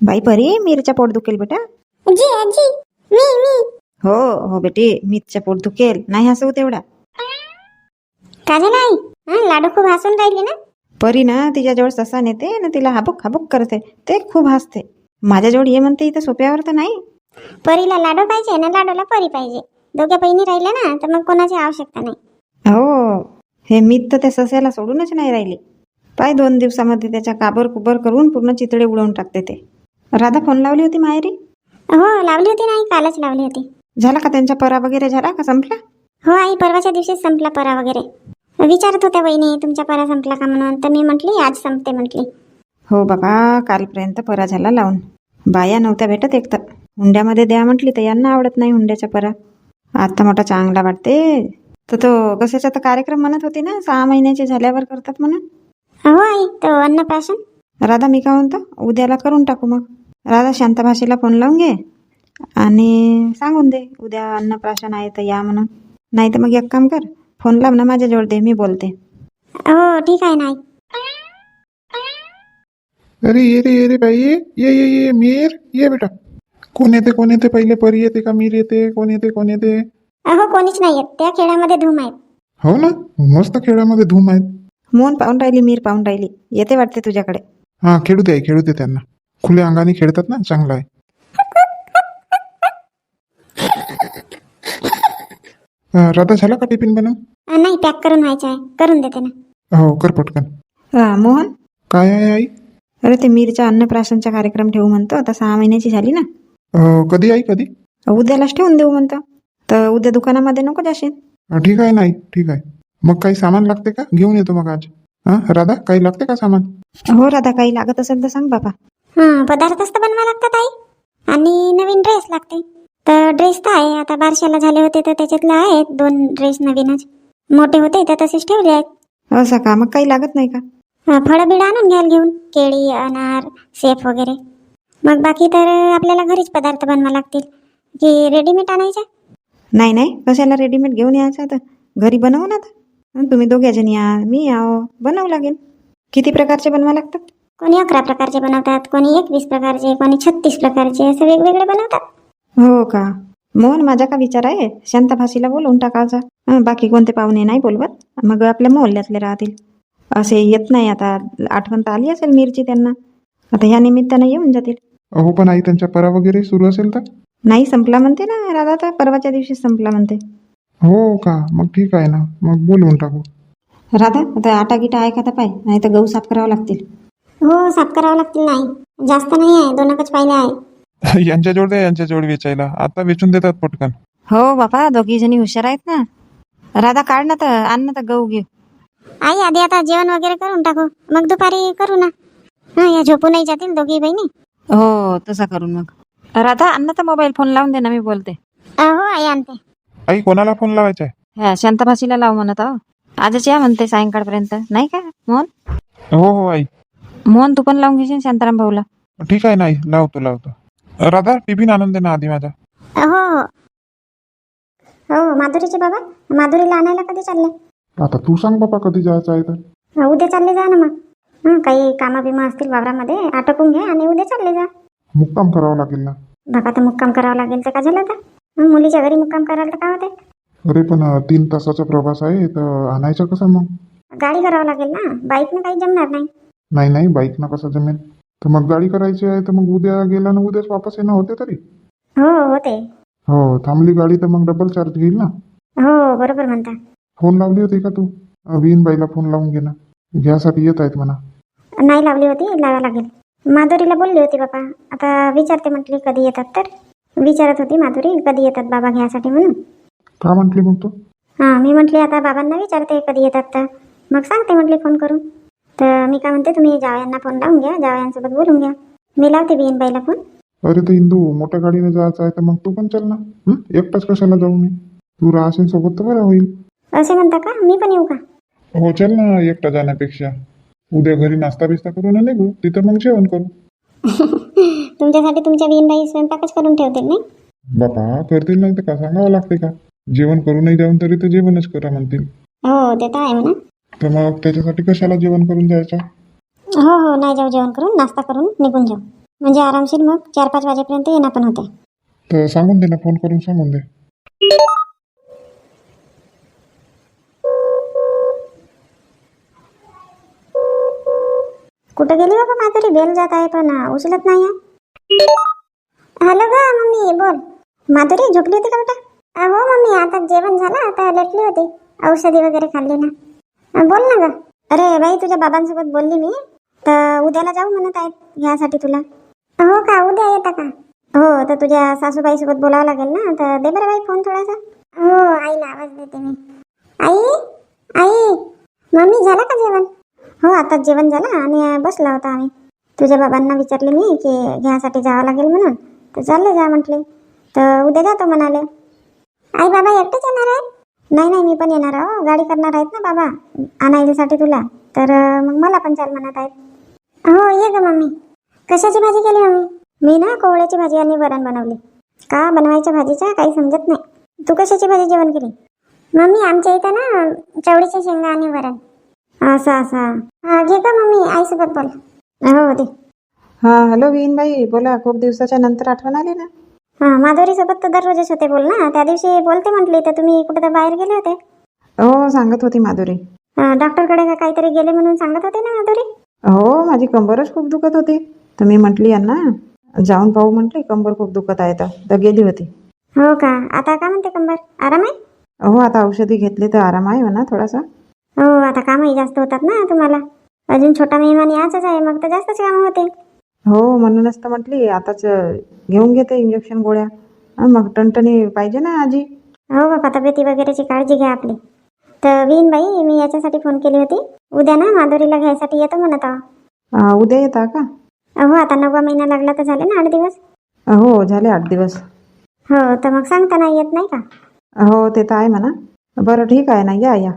बाई परी मिरच्या पोट दुखेल बेटा. जी आजी मी मी. हो हो बेटी मिरच्या पोट दुखेल. नाही हसवू तेवढा. का झालं आई हं, लाडू खूप हसून राहिले ना? परी ना तिच्याजवळ ससा नेते ना तिला हाबुक हाबुक करते. ते खूप हसते. माझ्याजवळ ये म्हणते इथं सोप्यावर तर नाही. परीला लाडू पाहिजे ना लाडूला परी पाहिजे. दोघ्या बहिणी राहिल्या ना तर मग कोणाची आवश्यकता नाही. हो हे मीत तर त्या सस्याला सोडूनच नाही राहिले. पाय दोन दिवसामध्ये त्याच्या काबर कुबर करून पूर्ण चितळे उडवून टाकते ते. राधा फोन लावली होती माहेरी? हो लावली होती नाही कालच लावली होती. झाला का त्यांच्या परा वगैरे झाला का? संपला? हो आई परवाच्या दिवशीच संपला परा वगैरे. विचारत होत्या बहिणी तुमच्या परा संपला का म्हणून? तर मी म्हटली आज संपते म्हटली. हो बाबा कालपर्यंत परा झाला लावून. बाया नव्हत्या भेटत एक तर. हुंड्यामध्ये द्या म्हटली तर यांना आवडत नाही हुंड्याच्या परा. आता मोठा चांगला वाटते. तर तो कशाचा तर कार्यक्रम म्हणत होती ना सहा महिन्याचे झाल्यावर करतात म्हणून. हो आई तो अन्नप्राशन राधा मी काय म्हणतो? उद्याला करून टाकू मग. राधा शांत भाषेला फोन लावून घे. आणि सांगून दे उद्या अन्नप्राशन आहे तर या म्हणून. नाही तर मग एक काम कर फोन लाव ना माझ्याजवळ दे मी बोलते. हो ठीक आहे ना आई. अरे ये रे ये रे बाई ये ये ये ये मीर ये बेटा. कोण येते कोण येते पहिले परी येते का मीर येते कोण येते कोण येते? अहो कोणीच नाही येत त्या खेळामध्ये धूम आहेत. हो ना? मस्त खेळामध्ये धूम आहेत. मोहन पाहून राहिली मीर पाहून राहिली. येते वाटते तुझ्याकडे. हा खेळू दे खेळू दे त्यांना. खुल्या अंगाने खेळतात ना चांगलं आहे. अं, राधा झाला का टिफिन बनव अ, नाही पॅक करून व्हायचं आहे. करून देते ना. हो कर पटकन. हा, मोहन? काय आहे आई? अरे ते मीरच्या अन्नप्राशनचा कार्यक्रम ठेवू म्हणतो. आता सहा महिन्याची झाली ना. अं, कधी आई कधी? उद्यालाच ठेवून देऊ म्हणतो. तर उद्या दुकानामध्ये नको जाशील. अं, ठीक आहे नाही ठीक आहे. मग काही सामान लागते का? घेऊन येतो मग आज. हा राधा काही लागते का सामान? हो राधा काही लागत असेल तर सांग बाबा. हा पदार्थच तर बनवा लागतात आई. आणि नवीन ड्रेस लागते. तर ड्रेस तर आहे. आता बारशाला झाले होते तर त्याच्यातले आहेत दोन ड्रेस नवीनच. मोठे होते तर तसेच ठेवले आहेत. असं का? मग काही लागत नाही का? फळं बिळं आणून घ्याल घेऊन केळी अनार सेफ वगैरे. मग बाकी तर आपल्याला घरीच पदार्थ बनवा लागतील. की रेडीमेड आणायचे? नाही नाही कशाला रेडीमेड घेऊन यायचं आता? घरी बनवू ना आता. तुम्ही दोघ्या जणी या मी याव बनवू लागेल. किती प्रकारचे बनवा लागतात? कोणी अकरा प्रकारचे बनवतात कोणी एकवीस प्रकारचे कोणी छत्तीस प्रकारचे असे वेगवेगळे बनवतात. हो का? मोहन माझा का विचार आहे? शांता भाषेला बोलवून टाकायचा बाकी कोणते पाहुणे नाही बोलवत. मग आपल्या मोहल्ल्यातले राहतील. असे येत नाही. आता आठवण तर आली असेल मिरची त्यांना. आता ह्या निमित्तानं येऊन जातील. हो पण आई त्यांच्या परा वगैरे सुरू असेल तर? नाही संपला म्हणते ना राधा तर. परवाच्या दिवशी संपला म्हणते. हो का? मग ठीक आहे ना. मग बोलवून टाकू. राधा आता आटा गिटा आहे का तर पाय? नाही तर गहू साफ करावं लागतील. हो साफ करावं लागतील नाही जास्त नाही आहे. दोनकच पाहिले आहे. यांच्याजवळ द्या यांच्याजवळ वेचायला. आता वेचून देतात पटकन. हो बापा दोघी जणी हुशार आहेत ना. राधा काढ ना तर आण ना तर गहू घेऊ. आई आधी आता जेवण वगैरे करून टाकू. मग दुपारी करू ना. हा या झोपू नाही जातील दोघी बहिणी. हो तसा करून मग. राधा आण ना तर मोबाईल फोन लावून दे ना मी बोलते. हो आई आणते. आई कोणाला फोन लावायचा आहे? ह्या शांताभाषीला लाव म्हणत आहो. आजच या म्हणते सायंकाळपर्यंत. नाही का मोहन? हो हो आई. मोहन तू पण लावून घेशील शांताराम भाऊला. ठीक आहे नाही लावतो लावतो. राधा टिफिन आणून दे ना आधी माझा. हो हो हो माधुरीचे बाबा माधुरीला आणायला कधी चालले? आता तू सांग बाबा कधी जायचं आहे तर. हा, उद्या चालले जा ना मग. हं, काही कामं बिमं असतील वावरामध्ये आटोपून घ्या आणि उद्या चालले जा. मुक्काम करावं लागेल ना. बाबा तर मुक्काम करावा लागेल तर का झालं आता? हं, मुलीच्या घरी मुक्काम करायला तर काय होते? अरे पण अं, तीन तासाचा प्रवास आहे तर आणायचं कसं मग? गाडी करावं लागेल ना? बाईकनं काही जमणार नाही. नाही नाही बाईक ना कसं जमेल? तर मग गाडी करायची आहे तर मग उद्या गेला ना उद्याच वापस येणं होते तरी. हो होते. हो थांबली गाडी तर मग डबल चार्ज घेईल ना. हो बरोबर म्हणता. फोन लावली होती का तू? विन बाईला फोन लावून घे ना. घ्यासाठी येत आहेत म्हणा. नाही लावली होती लावा लागेल. माधुरीला बोलली होती बाबा आता विचारते म्हटली कधी येतात तर? विचारत होती माधुरी कधी येतात बाबा घ्यासाठी म्हणून? का म्हटली मग तू? हां मी म्हटली आता बाबांना विचारते कधी येतात तर. मग सांगते म्हटली फोन करून. तर मी काय म्हणते तुम्ही जावयांना फोन लावून घ्या जावयांसोबत बोलून घ्या. मी लावते बियन बाईला फोन. अरे तर इंदू मोठ्या गाडीने जायचं आहे तर मग तू पण चल ना. हं? एकटाच कशाला जाऊ मी? तू राहशील सोबत तर बरं होईल. असे म्हणता का? मी पण येऊ का? हो चल ना एकटा जाण्यापेक्षा. उद्या घरी नाश्ता बिस्ता करून निघू. तिथं मग जेवण करू. तुमच्यासाठी तुमच्या बियन बाई स्वयंपाकच करून ठेवतील नाही? बापा करतील नाही तर का? सांगावं लागते का? जेवण करू नाही द्यावून तरी तर जेवणच करा म्हणतील. हो ते तर आहे म्हणा. तर मग त्याच्यासाठी कशाला जेवण करून द्यायचं हो हो नाही जाऊ जेवण करून नाश्ता करून निघून जाऊ. म्हणजे आरामशीर मग चार पाच वाजेपर्यंत येणं पण होते तर सांगून दे ना फोन करून सांगून दे. कुठं गेली बाबा माधुरी बेल जात आहे पण उचलत नाही आहे. हॅलो ग मम्मी बोल. माधुरी झोपली होती का बेटा? हो मम्मी आता जेवण झालं आता लेटली होती. औषधी वगैरे खाल्ली ना. बोल ना ग. अरे बाई तुझ्या बाबांसोबत बोलली मी. तर उद्याला जाऊ म्हणत आहेत यासाठी तुला. हो का उद्या येता का? हो तर तुझ्या सासूबाईसोबत बोलावं लागेल ना. तर दे बरं बाई फोन थोडासा. हो आईला आवाज देते मी. आई आई मम्मी झालं का जेवण? हो आताच जेवण झालं आणि बसला होता आम्ही. तुझ्या बाबांना विचारले मी की घ्यासाठी जावं लागेल म्हणून. तर चालले जा म्हटले. तर उद्या जातो म्हणाले. आई बाबा एकटेच येणार आहेत? नाही नाही मी पण येणार आहो गाडी करणार आहेत ना बाबा आणायसाठी तुला. तर मग मला पण चाल म्हणत आहेत. हो ये ग मम्मी. कशाची भाजी केली मम्मी? मी ना कोवळ्याची भाजी आणि वरण बनवली. का बनवायच्या भाजीचा काही समजत नाही. तू कशाची भाजी जेवण केली? मम्मी आमच्या इथं ना चवळीच्या शेंगा आणि वरण. असं असं. हा घे का मम्मी आईसोबत बोल. हो दे. हा हॅलो बाई बोला खूप दिवसाच्या नंतर आठवण आली ना? हा माधुरी सोबत तर दररोजच होते बोल ना. त्या दिवशी बोलते म्हटली तर तुम्ही कुठे तर बाहेर गेले होते? हो सांगत होती माधुरी. हा, डॉक्टरकडे का काहीतरी गेले म्हणून सांगत होते ना माधुरी? हो माझी कंबरच खूप दुखत होती. तर मी म्हटली यांना जाऊन पाहू म्हटली कंबर खूप दुखत आहे तर. तर गेली होती. हो का? आता का म्हणते कंबर? आराम आहे? हो आता औषधी घेतली तर आराम आहे म्हणा थोडासा. हो आता कामही जास्त होतात ना तुम्हाला. अजून छोटा मेहमान याचाच आहे मग तर जास्तच कामं होते हो म्हणूनच तर म्हटली आताच घेऊन घेते इंजेक्शन गोळ्या. हं, मग टणटणी पाहिजे ना आजी? हो बाबा तब्येती वगैरेची काळजी घ्या आपली. तर वीन बाई मी याच्यासाठी फोन केली होती. उद्या ना माधुरीला घ्यायसाठी येतो म्हणत आहो. अं, उद्या येता का? हो आता नववा महिना लागला तर झाले ना आठ दिवस? हो झाले आठ दिवस. हो तर मग सांगता नाही येत नाही का? हो ते तर आहे म्हणा. बरं ठीक आहे ना या या.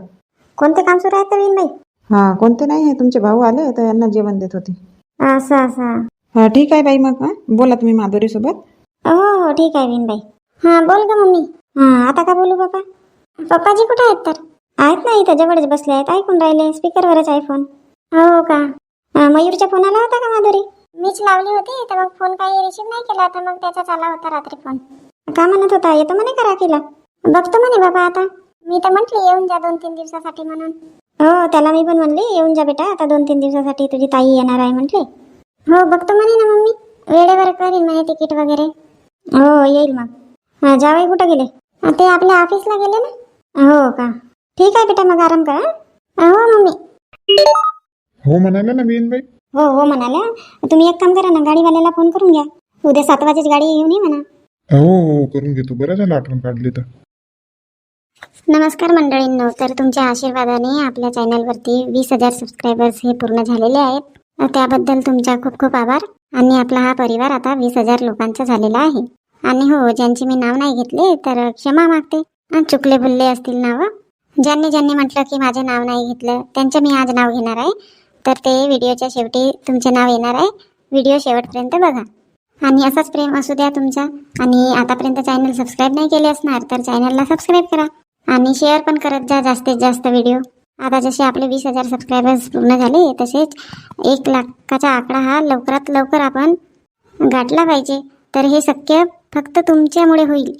कोणते काम सुरू आहेत तर बाई? हा कोणते नाही आहे. तुमचे भाऊ आले तर यांना जेवण देत होती. असं असं. हा ठीक आहे बाई मग हं? बोला तुम्ही माधुरीसोबत. हो हो ठीक आहे विनबाई. हा बोल का मम्मी. हा आता का बोलू बाबा? पप्पाजी कुठे आहेत तर? आहेत ना इथं जवळच बसले आहेत. ऐकून राहिले स्पीकरवरच आहे फोन हो का? मयूरच्या फोन आला होता का माधुरी? मीच लावली होती तर मग फोन काही रिसीव नाही केला तर मग त्याचाच आला होता रात्री फोन का म्हणत होता? येतो म्हणे का राखीला बघतो म्हणे बाबा आता. मी तर म्हटली येऊन जा दोन तीन दिवसासाठी म्हणून. हो त्याला मी पण म्हणली येऊन जा बेटा आता दोन तीन दिवसासाठी तुझी ताई येणार आहे म्हटली. हो बघतो म्हणे ना मम्मी वेळेवर करीन म्हणे तिकीट वगैरे. हो येईल मग. हा जावई कुठं गेले? हा, ते आपल्या ऑफिसला गेले ना. हो का? ठीक आहे बेटा मग आराम करा. हा. हो मम्मी. हो म्हणाले ना बीन बाई हो हो म्हणाल्या तुम्ही एक काम करा ना गाडीवाल्याला फोन करून घ्या. उद्या सात वाजेची गाडी येऊन ये म्हणा. हो हो करून घेतो. बरं झालं आठवण काढली तर. नमस्कार मंडळींनो तर तुमच्या आशीर्वादाने आपल्या चॅनलवरती वीस हजार सबस्क्रायबर्स हे पूर्ण झालेले आहेत. त्याबद्दल तुमचा खूप खूप आभार आणि आपला हा परिवार आता वीस हजार लोकांचा झालेला आहे. आणि हो ज्यांचे मी नाव नाही घेतले तर क्षमा मागते. चुकले बुलले असतील नावं. ज्यांनी ज्यांनी म्हटलं की माझे नाव नाही घेतलं त्यांचं मी आज नाव घेणार आहे. तर ते व्हिडिओच्या शेवटी तुमचे नाव येणार आहे. व्हिडिओ शेवटपर्यंत बघा. आणि असाच प्रेम असू द्या तुमचा. आणि आतापर्यंत चॅनल सबस्क्राईब नाही केले असणार तर चॅनलला सबस्क्राईब करा. आणि शेअर पण करत जा जास्तीत जास्त व्हिडिओ आता जसे आपले वीस हजार सबस्क्रायबर्स पूर्ण झाले तसेच एक लाखाचा आकडा हा लवकरात लवकर आपण गाठला पाहिजे. तर हे शक्य फक्त तुमच्यामुळे होईल.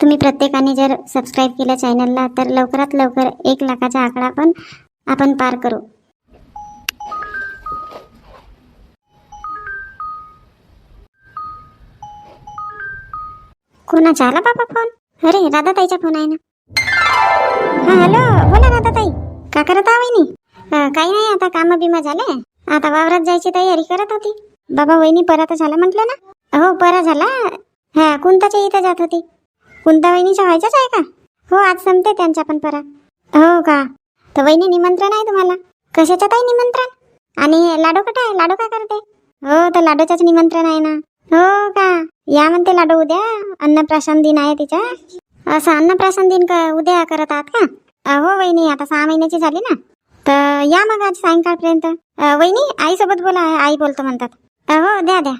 तुम्ही प्रत्येकाने जर सबस्क्राईब केलं चॅनलला तर लवकरात लवकर एक लाखाचा आकडा पण आपण पार करू. कोणाचा? आला बाबा फोन अरे राधाताईचा फोन आहे ना. हा हॅलो. बोला राधाताई का करत आहे वहिनी काही नाही आता काम बिमा झाले. आता वावरात जायची तयारी करत होती. बाबा वहिनी परत झाला म्हटलं ना? हो परा झाला? हा कुंताच्या इथं जात होती. कुंता वहिनीच्या व्हायच्याच आहे का? हो आज संपते त्यांच्या पण परा हो का? तर वहिनी निमंत्रण आहे तुम्हाला. कशाच्यात आहे निमंत्रण? आणि लाडू कुठे आहे? लाडू का करते? हो तर लाडूच्याच निमंत्रण आहे ना. हो का? या म्हणते लाडू उद्या. अन्नप्राशन दिन आहे तिचा. असं अन्नप्राशन दिन का उद्या करत आहात का? हो वहिनी आता सहा महिन्याची झाली ना. तर या मग आज सायंकाळपर्यंत. वहिनी आईसोबत बोला आई बोलतो म्हणतात. हो द्या द्या.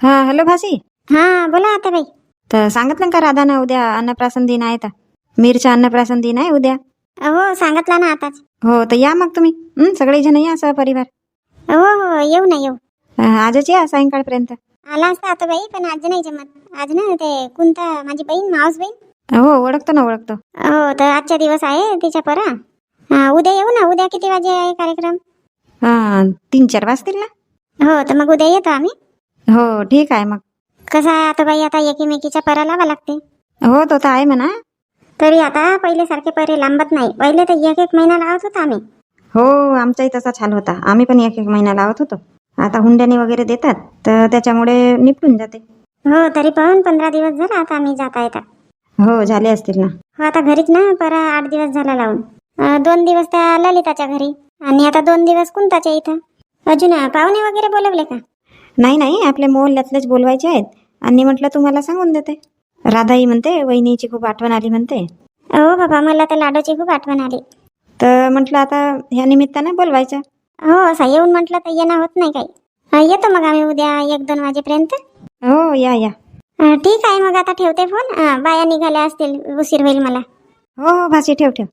हा हॅलो भासी हा बोला आता बाई. तर सांगितलं का राधानं उद्या अन्नप्राशन दिन आहे तर? मीरच्या अन्नप्राशन दिन आहे उद्या. हो सांगितलं ना आताच. हो तर या मग तुम्ही. हं, सगळेजण या सहपरिवार. हो हो येऊ ना येऊ. आजच या सायंकाळपर्यंत. आला असता आता बाई पण आज नाही जमत. आज ना ते कोणता माझी बहीण मावस बहीण. हो ओळखतो ना ओळखतो. हो तर आजचा दिवस आहे तिच्या परा. हा, उद्या येऊ ना उद्या किती वाजे आहे कार्यक्रम? हां तीन चार वाजतील ना? हो तर मग उद्या येतो आम्ही. हो ठीक आहे मग. कसं आहे आता बाई आता एकीमेकीच्या परा लावा लागते. हो तो तर आहे म्हणा. तरी आता पहिले सारखे परे लांबत नाही. पहिले तर एक एक महिना लावत होता आम्ही. हो आमचाही तसाच हाल होता. आम्ही पण एक एक महिना लावत होतो. आता हुंड्याने वगैरे देतात तर त्याच्यामुळे निपटून जाते. हो तरी पण पंधरा दिवस झाला आता आम्ही जाता येता. हो झाले असतील ना. हो आता घरीच ना परा आठ दिवस झाला लावून. अं, दोन दिवस त्या ललिताच्या घरी. आणि आता दोन दिवस कुंताच्या इथं. अजून अं, पाहुणे वगैरे बोलवले का? नाही नाही आपले मोहल्ल्यातलेच बोलवायचे आहेत. आणि म्हटलं तुम्हाला सांगून देते. राधाई म्हणते वहिनीची खूप आठवण आली म्हणते. हो बाबा मला तर लाडूची खूप आठवण आली. तर म्हटलं आता ह्या निमित्तानं बोलवायचं. हो असं येऊन म्हटलं तर येणं होत नाही काही. अं, येतो मग आम्ही उद्या एक दोन वाजेपर्यंत. हो या या. ठीक आहे मग आता ठेवते फोन. बाया निघाल्या असतील उशीर होईल मला. हो हो भासी ठेव ठेव.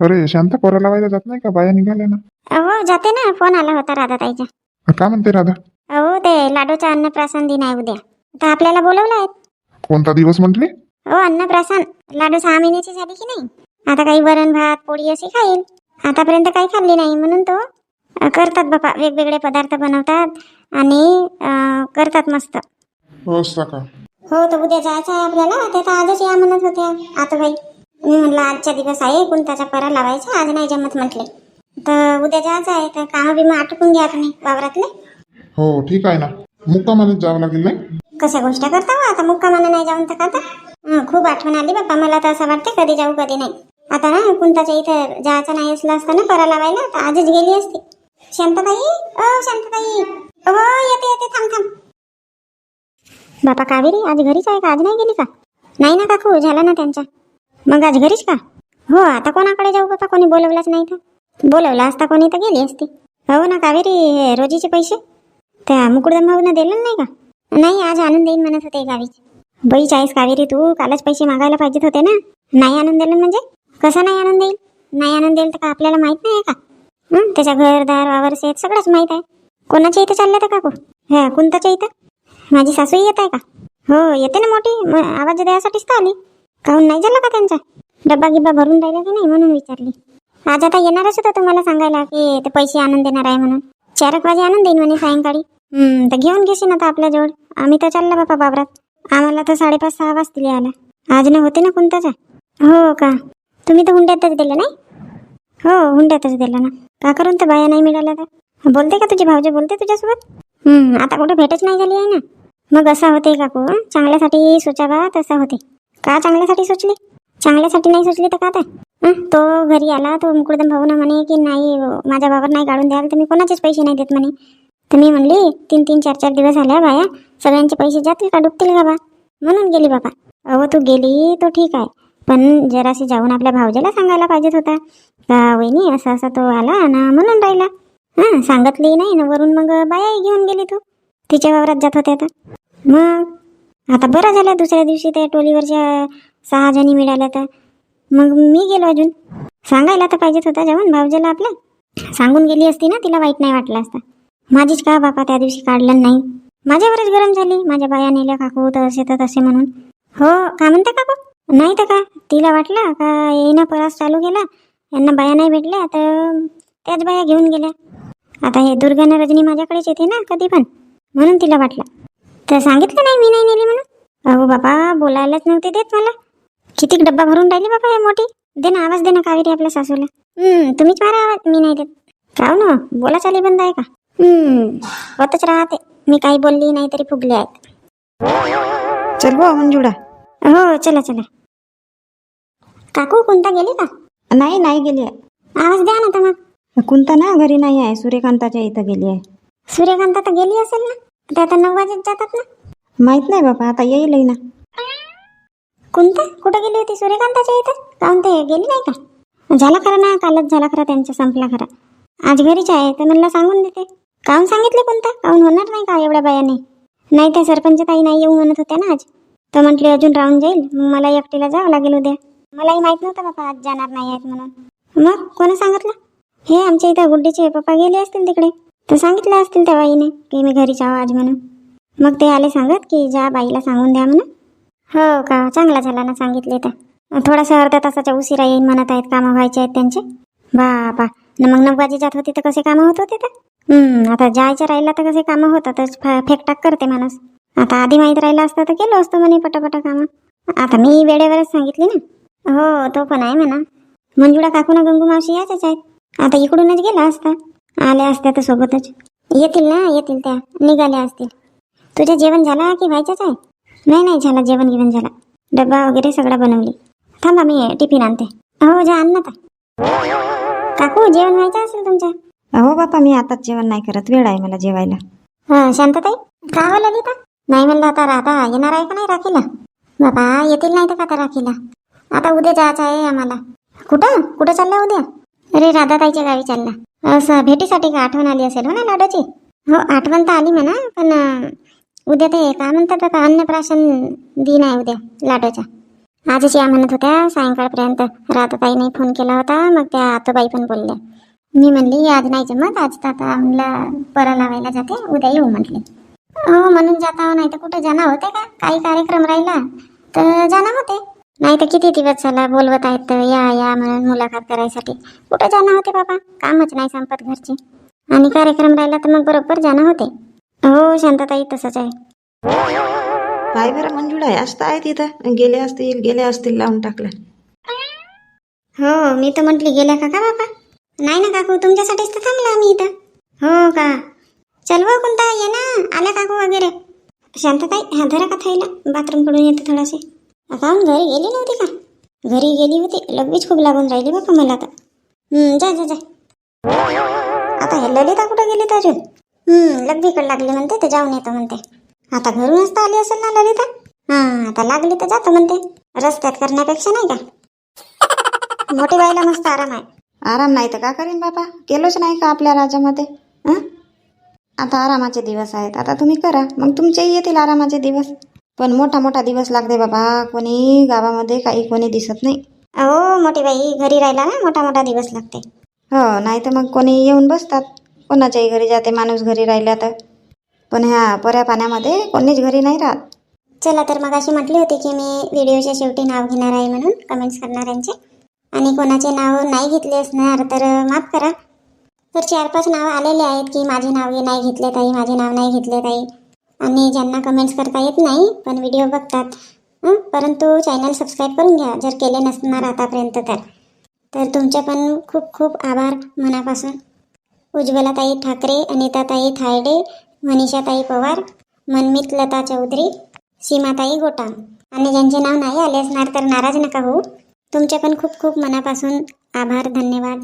अरे शांता पोरा लावायला जात नाही का? बाया निघाल्या ना. हो जाते ना. फोन आला होता राधाताईचा. का म्हणते राधा? हो ते लाडूचा अन्नप्राशन दिन आहे उद्या. तर आपल्याला बोलवलं आहे. कोणता दिवस म्हटली? हो अन्नप्राशन लाडू सहा महिन्याची झाली की नाही? आता काही वरण भात पोळी अशी खाईल. आतापर्यंत काही खाल्ली नाही म्हणून तो करतात बापा वेगवेगळे पदार्थ बनवतात आणि करतात मस्त. असं का? हो तर उद्या जायचं आहे आपल्याला ते तर आजच या म्हणत होत्या आता बाई मी म्हणलं आजचा दिवस आहे कुंताचा परा लावायचा आज नाही जमत म्हटले. तर उद्या जायचं आहे तर कामं बिमं आटोपून घ्या तुम्ही वावरातले. हो ठीक आहे ना. मुक्कामानेच जावं लागेल नाही? कशा गोष्ट करता हो आता मुक्कामानं नाही जाऊन तर का आता? हं, खूप आठवण आली बाप्पा मला तर असं वाटते कधी जाऊ कधी नाही. आता ना कुंताच्या इथं जायचं नाही असलं असतं ना परा लावायला तर आजच गेली असती. शांतताई ओ शांतताई हो येते येते थांब थांब. बापा कावेरी आज घरीच आहे का? आज नाही गेली का? नाही ना काकू झालं ना त्यांचा. मग आज घरीच का? हो आता कोणाकडे जाऊ बापा? कोणी बोलवलंच नाही तर. बोलवलं असता कोणी तर गेली असती. हो ना कावेरी हे रोजीचे पैसे? त्या मुकुडदम भाऊनं दिलं नाही का? नाही आज आणून देईन म्हणत होते गावीच. बाई चाळीस कावेरी तू कालच पैसे मागायला पाहिजेत होते ना? नाही आणून दिलं म्हणजे? कसं नाही आणून देईल? नाही आणून देईल तर का आपल्याला माहीत नाही आहे का? हं? त्याच्या घरदार वावर शेत सगळंच माहीत आहे. कोणाच्या इथं चाललं तर काकू? हा कोणताच्या इथं? माझी सासूही येत आहे का? हो येते ना मोठी. मग आवाज द्यायसाठीच तर आली. काहून नाही झाला का त्यांचा? डब्बा गिब्बा भरून राहिला की नाही म्हणून विचारली. आज आता येणारच होतं तुम्हाला सांगायला की ते पैसे आणून देणार आहे म्हणून. चार एक वाजे आणून देईन म्हणे सायंकाळी. हम्म, तर घेऊन घेशील आता आपल्या जवळ आम्ही तर चाललं बापा बाबरात. आम्हाला तर साडेपाच सहा वाजतील यायला. आज ना होते ना कोणताचा? हो का? तुम्ही तर हुंड्यातच दिलं नाही? हो हुंड्यातच दिलं ना. का करून तर बाया नाही मिळाल्या तर? बोलते का तुझे भाऊजी? बोलते तुझ्यासोबत? हम्म, आता कुठे भेटच नाही झाली आहे ना. मग असं होते काकू चांगल्यासाठी सोचावा तसं होते. का चांगल्यासाठी सोचली? चांगल्यासाठी नाही सुचली तर का आता? तो घरी आला तो मुकुडदम भाऊना म्हणे की नाही माझ्या बाबावर नाही काढून द्याल तर मी कोणाचेच पैसे नाही देत म्हणे. तर मी म्हणली तीन तीन चार चार दिवस आल्या बाया सगळ्यांचे पैसे जातील का डुबतील का बा? म्हणून गेली बाबा. अहो तू गेली तो ठीक आहे. पण जराशी जाऊन आपल्या भाऊजीला सांगायला पाहिजेत होता. का वहिनी असा असा तो आला ना म्हणून राहिला. हां सांगतली नाही ना वरून मग बायाही घेऊन गेली तू. तिच्या वावरात जात होते आता मग? आता बरं झालं दुसऱ्या दिवशी त्या टोलीवरच्या सहा जणी मिळाल्या तर. मग मी गेलो अजून. सांगायला तर पाहिजेत होता जाऊन भाऊजीला आपल्या. सांगून गेली असती ना तिला वाईट नाही वाटलं असतं. माझीच का बापा त्या दिवशी काढलं नाही? माझ्यावरच गरम झाली. माझ्या बाया नेल्या काकू तसे तर तसे म्हणून. हो का म्हणते काकू? नाही तर का तिला वाटलं का येईना परस चालू केला. यांना बाया नाही भेटल्या तर त्याच बाया घेऊन गेल्या. आता हे दुर्गाने रजनी माझ्याकडेच येते ना कधी पण म्हणून तिला वाटलं. तर सांगितलं नाही मी नाही नेली म्हणून. अहो बाबा बोलायलाच नव्हते देत मला. किती डब्बा भरून राहिली बाबा हे मोठी. दे ना आवाज दे ना कावेरी आपल्या सासूला. तुम्हीच मारा आवाज मी नाही देत. का ना बोला चाली बंद आहे का? हम्म होतच राहते. मी काही बोलली नाही तरी फुगले आहेत. चल गो मंजुळा हो चला चला. काकू कोणता गेली का? नाही नाही गेली. आहे आवाज द्या ना तर मग कुंता ना घरी नाही आहे सूर्यकांताच्या इथं गेली आहे. सूर्यकांत तर गेली असेल ना? ते आता नऊ वाजेत जातात ना? माहीत नाही बाबा आता येईल ना. कोणता कुठं गेली होती? सूर्यकांताच्या इथं? काहून ते गेली नाही का? झाला खरा ना कालच झाला खरा त्यांचा संपला खरा. आज घरीच आहे तर म्हणलं सांगून देते. काहून सांगितले कोणता काहून होणार नाही का एवढ्या बायाने? नाही त्या सरपंच ताई नाही येऊ म्हणत होत्या ना आज. तर म्हटली अजून राहून जाईल? मग मला एकटीला जावं लागेल उद्या. मलाही माहीत नव्हतं बाबा आज जाणार नाही आहेत म्हणून. मग कोणी सांगितलं? हे आमच्या इथं गुड्डीचे पप्पा गेले असतील तिकडे. तर सांगितलं असतील त्या बाईने की मी घरी जावं आज म्हणून. मग ते आले सांगत की ज्या बाईला सांगून द्या म्हणून? हो का? चांगला झाला ना सांगितले तर. थोडासा अर्ध्या तासाच्या उशिरा येईन म्हणत आहेत कामं व्हायचे आहेत त्यांचे. बापा! न मग वाजे जात होती तर कसे कामं होत होते तर? आता जायचं राहिला तर कसे कामं होतातच फ- फेकटाक करते माणूस. आता आधी माहीत राहिलं असतं तर केलं असतं म्हणे पटापटा कामं. आता मी वेळेवरच सांगितली ना. हो तो पण आहे म्हणा. मंजुळा काकू ना गंगू मावशी याच्याच आहेत. आता इकडूनच गेला असता. आल्या असत्या तर सोबतच. येतील ना येतील त्या. निघाल्या असतील. तुझं जेवण झाला की व्हायचंच आहे? नाही नाही झालं. जेवण गिवण झाला. डब्बा वगैरे सगळा बनवली. थांबा मी टिफिन आणते. हो जा आण काकू जेवण व्हायचं असेल तुमच्या हो बापा मी आताच जेवण नाही करत. वेळ आहे मला जेवायला. हा शांतताई? का हो ललिता? नाही म्हणलं आता राधा येणार आहे का नाही राखीला? बाबा येतील नाही तर का आता राखीला? आता उद्या जायचं आहे आम्हाला. कुठं? कुठं चालला उद्या? अरे राधा ताईच्या गावी चालला. असं भेटीसाठी का आठवण आली असेल हो ना लाडोची? हो आठवण तर आली म्हणा पण उद्या ते काय म्हणतात का अन्नप्राशन दिन आहे उद्या लाडोचा आजच या म्हणत होत्या सायंकाळपर्यंत. राधाताईने फोन केला होता मग त्या आतोबाई पण बोलल्या. मी म्हणली आज नाही जमत आज तर आता आम्हाला परा लावायला जाते उद्या येऊ म्हटले. हो म्हणून जाता नाही तर कुठं जाणं होते का? काही कार्यक्रम राहिला तर जाणं होते. नाही तर किती दिवस झाला बोलवत आहेत तर या या म्हणून मुलाखत करायसाठी. कुठं जाणं होते बाबा? कामच नाही संपत घरचे. आणि कार्यक्रम राहिला तर मग बरोबर जाणं होते. हो शांतताई तसंच आहे. काय बरं मंजुळा आहे. असतं आहे तिथं. गेले असतील गेले असतील लावून टाकलं. हो मी तर म्हटली गेल्या का का बाबा? नाही ना काकू तुमच्यासाठीच तर थांबला आम्ही इथं. हो का? चल व कोणता? ये ना. आला काकू वगैरे? शांतताई हा धरा का थैला बाथरूमकडून येते थोडासे. आता घरी गेली नव्हती का? घरी गेली होती. लगबीच खूप लागून राहिली बाबा मला तर जा जा जा. आता हे ललिता कुठं गेली तर अजून? लगबीकडे लागली म्हणते तर जाऊन येतो म्हणते. आता घरून असता आली असेल ना ललिता? हा आता लागली तर जातो म्हणते. रस्त्यात करण्यापेक्षा नाही का? मोठी बाईला मस्त आराम आहे. आराम नाही तर का करीन बाबा केलोच नाही का आपल्या राज्यामध्ये? हं? आता आरामाचे दिवस आहेत. आता तुम्ही करा. मग तुमचेही येतील आरामाचे दिवस. पण मोठा मोठा दिवस लागते बाबा. कोणी गावामध्ये काही कोणी दिसत नाही. अहो मोठी बाई घरी राहिला ना मोठा मोठा दिवस लागते. हो नाही तर मग कोणी येऊन बसतात. कोणाच्याही घरी जाते माणूस घरी राहिला तर. पण ह्या पर्या पाण्यामध्ये कोणीच घरी नाही राहत. चला तर मग अशी म्हटली होती की मी व्हिडिओच्या शेवटी नाव घेणार आहे म्हणून कमेंट्स करणाऱ्यांचे. आणि कोणाचे नाव नाही घेतले असणार तर माफ करा. तर चार पाच नावं आलेले आहेत की माझे नाव हे नाही घेतले ताई माझे नाव नाही घेतले ताई. आणि ज्यांना कमेंट्स करता येत नाही पण व्हिडिओ बघतात. परंतु चॅनल सबस्क्राईब करून घ्या जर केले नसणार आतापर्यंत तर. तर तुमचे पण खूप खूप आभार मनापासून. उज्ज्वलाताई ठाकरे अनिताताई थायडे मनीषाताई पवार मनमित लता चौधरी सीमाताई गोटाम. आणि ज्यांचे नाव नाही आले असणार तर नाराज नका होऊ. तुमचे पण खूप खूप मनापासून आभार धन्यवाद.